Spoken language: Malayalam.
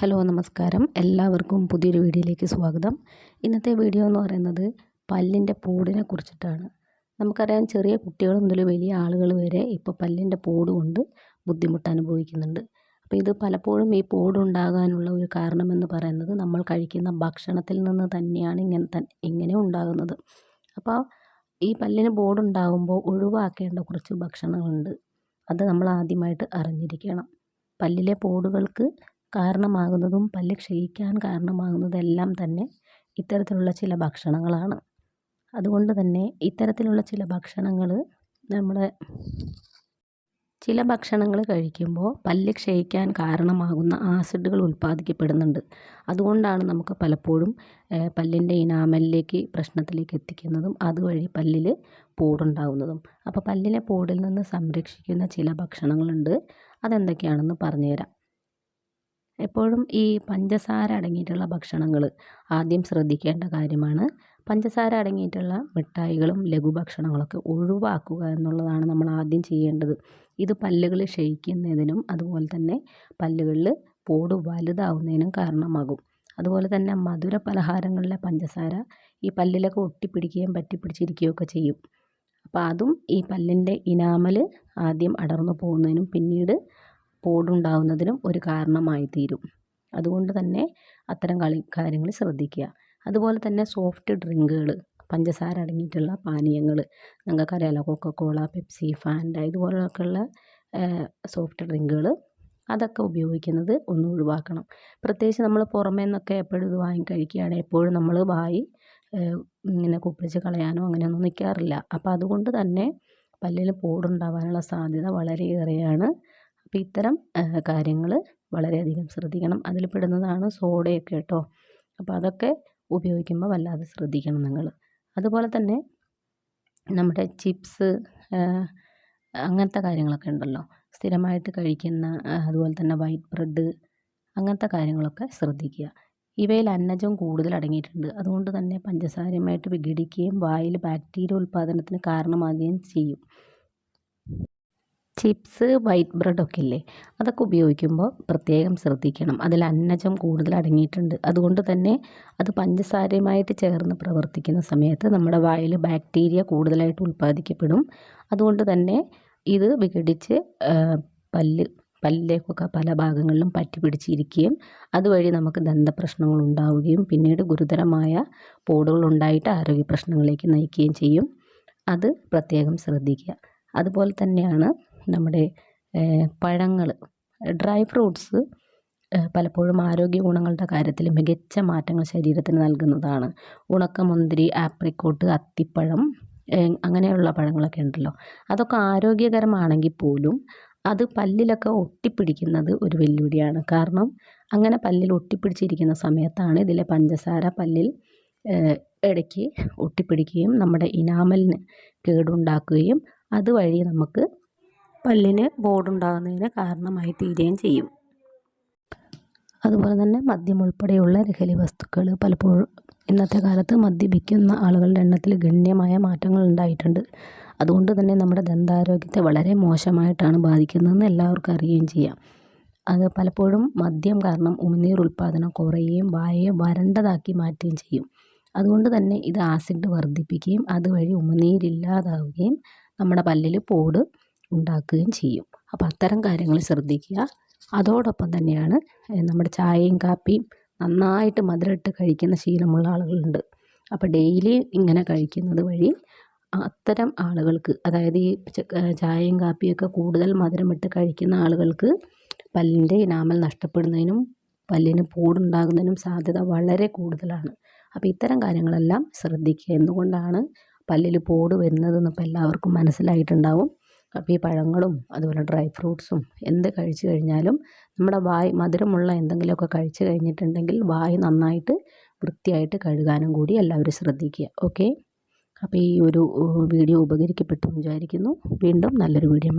ഹലോ നമസ്കാരം. എല്ലാവർക്കും പുതിയൊരു വീഡിയോയിലേക്ക് സ്വാഗതം. ഇന്നത്തെ വീഡിയോ എന്ന് പറയുന്നത് പല്ലിന്റെ പൂടിനെ കുറിച്ചിട്ടാണ്. നമുക്കറിയാം ചെറിയ കുട്ടികൾ മുതൽ വലിയ ആളുകൾ വരെ ഇപ്പോൾ പല്ലിന്റെ പൂട് കൊണ്ട് ബുദ്ധിമുട്ട് അനുഭവിക്കുന്നുണ്ട്. അപ്പോൾ ഇത് പലപ്പോഴും ഈ പൂടുണ്ടാകാനുള്ള ഒരു കാരണമെന്ന് പറയുന്നത് നമ്മൾ കഴിക്കുന്ന ഭക്ഷണത്തിൽ നിന്ന് തന്നെയാണ് ഇങ്ങനെ ഇങ്ങനെ ഉണ്ടാകുന്നത്. അപ്പോൾ ഈ പല്ലിന് പൂടുണ്ടാകുമ്പോൾ ഒഴിവാക്കേണ്ട കുറച്ച് ഭക്ഷണങ്ങളുണ്ട്. അത് നമ്മൾ ആദ്യമായിട്ട് അറിഞ്ഞിരിക്കണം. പല്ലിലെ പോടുകൾക്ക് കാരണമാകുന്നതും പല്ല് ക്ഷയിക്കാൻ കാരണമാകുന്നതെല്ലാം തന്നെ ഇത്തരത്തിലുള്ള ചില ഭക്ഷണങ്ങളാണ്. അതുകൊണ്ട് തന്നെ ഇത്തരത്തിലുള്ള ചില ഭക്ഷണങ്ങൾ നമ്മൾ ചില ഭക്ഷണങ്ങൾ കഴിക്കുമ്പോൾ പല്ല് ക്ഷയിക്കാൻ കാരണമാകുന്ന ആസിഡുകൾ ഉൽപ്പാദിക്കപ്പെടുന്നുണ്ട്. അതുകൊണ്ടാണ് നമുക്ക് പലപ്പോഴും പല്ലിന്റെ ഇനാമലിലേക്ക് പ്രശ്നത്തിലേക്ക് എത്തിക്കുന്നതും അതുവഴി പല്ലിൽ പോടുണ്ടാകുന്നതും അപ്പോൾ പല്ലിനെ പോടിൽ നിന്ന് സംരക്ഷിക്കുന്ന ചില ഭക്ഷണങ്ങളുണ്ട്. അതെന്തൊക്കെയാണെന്ന് പറഞ്ഞുതരാം. എപ്പോഴും ഈ പഞ്ചസാര അടങ്ങിയിട്ടുള്ള ഭക്ഷണങ്ങൾ ആദ്യം ശ്രദ്ധിക്കേണ്ട കാര്യമാണ്. പഞ്ചസാര അടങ്ങിയിട്ടുള്ള മിഠായികളും ലഘുഭക്ഷണങ്ങളൊക്കെ ഒഴിവാക്കുക എന്നുള്ളതാണ് നമ്മൾ ആദ്യം ചെയ്യേണ്ടത്. ഇത് പല്ലുകൾ ക്ഷയിക്കുന്നതിനും അതുപോലെ തന്നെ പല്ലുകളിൽ പോട് വലുതാവുന്നതിനും കാരണമാകും. അതുപോലെ തന്നെ മധുര പലഹാരങ്ങളിലെ പഞ്ചസാര ഈ പല്ലിലൊക്കെ ഒട്ടിപ്പിടിക്കുകയും പറ്റിപ്പിടിച്ചിരിക്കുകയൊക്കെ ചെയ്യും. അപ്പോൾ അതും ഈ പല്ലിന്റെ ഇനാമൽ ആദ്യം അടർന്നു പോകുന്നതിനും പിന്നീട് പോടുണ്ടാവുന്നതിനും ഒരു കാരണമായി തീരും അതുകൊണ്ട് തന്നെ അത്തരം കളി കാര്യങ്ങൾ ശ്രദ്ധിക്കുക. അതുപോലെ തന്നെ സോഫ്റ്റ് ഡ്രിങ്കുകൾ പഞ്ചസാര അടങ്ങിയിട്ടുള്ള പാനീയങ്ങൾ നിങ്ങൾക്കറിയാലോ കൊക്കക്കോള പെപ്സി ഫാൻഡ ഇതുപോലെയൊക്കെയുള്ള സോഫ്റ്റ് ഡ്രിങ്കുകൾ അതൊക്കെ ഉപയോഗിക്കുന്നത് ഒന്ന് ഒഴിവാക്കണം. പ്രത്യേകിച്ച് നമ്മൾ പുറമേ നിന്നൊക്കെ എപ്പോഴും ഇത് വാങ്ങി കഴിക്കുകയാണെങ്കിൽ എപ്പോഴും നമ്മൾ വായി ഇങ്ങനെ കുപ്പിച്ച് കളയാനോ അങ്ങനെയൊന്നും നിൽക്കാറില്ല അപ്പോൾ അതുകൊണ്ട് തന്നെ പല്ലിൽ പോടുണ്ടാവാനുള്ള സാധ്യത വളരെയേറെയാണ്. അപ്പോൾ ഇത്തരം കാര്യങ്ങൾ വളരെയധികം ശ്രദ്ധിക്കണം. അതിൽ പെടുന്നതാണ് സോഡയൊക്കെ കേട്ടോ. അപ്പോൾ അതൊക്കെ ഉപയോഗിക്കുമ്പോൾ വല്ലാതെ ശ്രദ്ധിക്കണം നിങ്ങൾ അതുപോലെ തന്നെ നമ്മുടെ ചിപ്സ് അങ്ങനത്തെ കാര്യങ്ങളൊക്കെ ഉണ്ടല്ലോ. സ്ഥിരമായിട്ട് കഴിക്കുന്ന അതുപോലെ തന്നെ വൈറ്റ് ബ്രെഡ് അങ്ങനത്തെ കാര്യങ്ങളൊക്കെ ശ്രദ്ധിക്കുക. ഇവയിൽ അന്നജം കൂടുതൽ അടങ്ങിയിട്ടുണ്ട്. അതുകൊണ്ട് തന്നെ പഞ്ചസാരയുമായിട്ട് വിഘടിക്കുകയും വായിൽ ബാക്ടീരിയ ഉൽപ്പാദനത്തിന് കാരണമാകുകയും ചെയ്യും. ചിപ്സ് വൈറ്റ് ബ്രെഡൊക്കെ ഇല്ലേ അതൊക്കെ ഉപയോഗിക്കുമ്പോൾ പ്രത്യേകം ശ്രദ്ധിക്കണം. അതിൽ അന്നജം കൂടുതൽ അടങ്ങിയിട്ടുണ്ട്. അതുകൊണ്ട് തന്നെ അത് പഞ്ചസാരയുമായിട്ട് ചേർന്ന് പ്രവർത്തിക്കുന്ന സമയത്ത് നമ്മുടെ വായിൽ ബാക്ടീരിയ കൂടുതലായിട്ട് ഉൽപ്പാദിക്കപ്പെടും. അതുകൊണ്ട് തന്നെ ഇത് വിഘടിച്ച് പല്ല് പല്ലിലേക്കൊക്കെ പല ഭാഗങ്ങളിലും പറ്റി പിടിച്ചിരിക്കുകയും അതുവഴി നമുക്ക് ദന്തപ്രശ്നങ്ങൾ ഉണ്ടാവുകയും പിന്നീട് ഗുരുതരമായ പോടുകൾ ഉണ്ടായിട്ട് ആരോഗ്യ പ്രശ്നങ്ങളിലേക്ക് നയിക്കുകയും ചെയ്യും. അത് പ്രത്യേകം ശ്രദ്ധിക്കുക. അതുപോലെ തന്നെയാണ് നമ്മുടെ പഴങ്ങൾ ഡ്രൈ ഫ്രൂട്ട്സ് പലപ്പോഴും ആരോഗ്യ ഗുണങ്ങളുടെ കാര്യത്തിൽ മികച്ച മാറ്റങ്ങൾ ശരീരത്തിന് നൽകുന്നതാണ്. ഉണക്കമുന്തിരി ആപ്രിക്കോട്ട് അത്തിപ്പഴം അങ്ങനെയുള്ള പഴങ്ങളൊക്കെ ഉണ്ടല്ലോ. അതൊക്കെ ആരോഗ്യകരമാണെങ്കിൽ പോലും അത് പല്ലിലൊക്കെ ഒട്ടിപ്പിടിക്കുന്നത് ഒരു വെല്ലുവിളിയാണ്. കാരണം അങ്ങനെ പല്ലിൽ ഒട്ടിപ്പിടിച്ചിരിക്കുന്ന സമയത്താണ് ഇതിലെ പഞ്ചസാര പല്ലിൽ ഇടയ്ക്ക് ഒട്ടിപ്പിടിക്കുകയും നമ്മുടെ ഇനാമലിന് കേടുണ്ടാക്കുകയും അതുവഴി നമുക്ക് പല്ലിന് ബോർഡുണ്ടാകുന്നതിന് കാരണമായി തീരുകയും ചെയ്യും. അതുപോലെ തന്നെ മദ്യം ഉൾപ്പെടെയുള്ള ലഹരി വസ്തുക്കൾ പലപ്പോഴും ഇന്നത്തെ കാലത്ത് മദ്യപിക്കുന്ന ആളുകളുടെ എണ്ണത്തിൽ ഗണ്യമായ മാറ്റങ്ങൾ ഉണ്ടായിട്ടുണ്ട്. അതുകൊണ്ട് തന്നെ നമ്മുടെ ദന്താരോഗ്യത്തെ വളരെ മോശമായിട്ടാണ് ബാധിക്കുന്നതെന്ന് എല്ലാവർക്കും അറിയുകയും ചെയ്യാം. അത് പലപ്പോഴും മദ്യം കാരണം ഉമിനീർ ഉൽപ്പാദനം കുറയുകയും വായയെ വരണ്ടതാക്കി മാറ്റുകയും ചെയ്യും. അതുകൊണ്ട് തന്നെ ഇത് ആസിഡ് വർദ്ധിപ്പിക്കുകയും അതുവഴി ഉമിനീരില്ലാതാവുകയും നമ്മുടെ പല്ലിൽ പോട് ഉണ്ടാക്കുകയും ചെയ്യും. അപ്പോൾ അത്തരം കാര്യങ്ങൾ ശ്രദ്ധിക്കുക. അതോടൊപ്പം തന്നെയാണ് നമ്മുടെ ചായയും കാപ്പിയും നന്നായിട്ട് മധുരമിട്ട് കഴിക്കുന്ന ശീലമുള്ള ആളുകളുണ്ട്. അപ്പോൾ ഡെയിലി ഇങ്ങനെ കഴിക്കുന്നത് വഴി അത്തരം ആളുകൾക്ക് അതായത് ഈ ചായയും കാപ്പിയൊക്കെ കൂടുതൽ മധുരമിട്ട് കഴിക്കുന്ന ആളുകൾക്ക് പല്ലിന്റെ ഇനാമൽ നഷ്ടപ്പെടുന്നതിനും പല്ലിന് പൂടുണ്ടാകുന്നതിനും സാധ്യത വളരെ കൂടുതലാണ്. അപ്പോൾ ഇത്തരം കാര്യങ്ങളെല്ലാം ശ്രദ്ധിക്കുക. എന്തുകൊണ്ടാണ് പല്ലിൽ പോട് വരുന്നതെന്ന് ഇപ്പോൾ എല്ലാവർക്കും മനസ്സിലായിട്ടുണ്ടാവും. അപ്പോൾ ഈ പഴങ്ങളും അതുപോലെ ഡ്രൈ ഫ്രൂട്ട്സും എന്ത് കഴിച്ചു കഴിഞ്ഞാലും നമ്മുടെ വായ് മധുരമുള്ള എന്തെങ്കിലുമൊക്കെ കഴിച്ചു കഴിഞ്ഞിട്ടുണ്ടെങ്കിൽ വായ് നന്നായിട്ട് വൃത്തിയായിട്ട് കഴുകാനും കൂടി എല്ലാവരും ശ്രദ്ധിക്കുക. ഓക്കെ? അപ്പോൾ ഈ ഒരു വീഡിയോ ഉപകരിക്കപ്പെട്ടു വിചാരിക്കുന്നു. വീണ്ടും നല്ലൊരു വീഡിയോ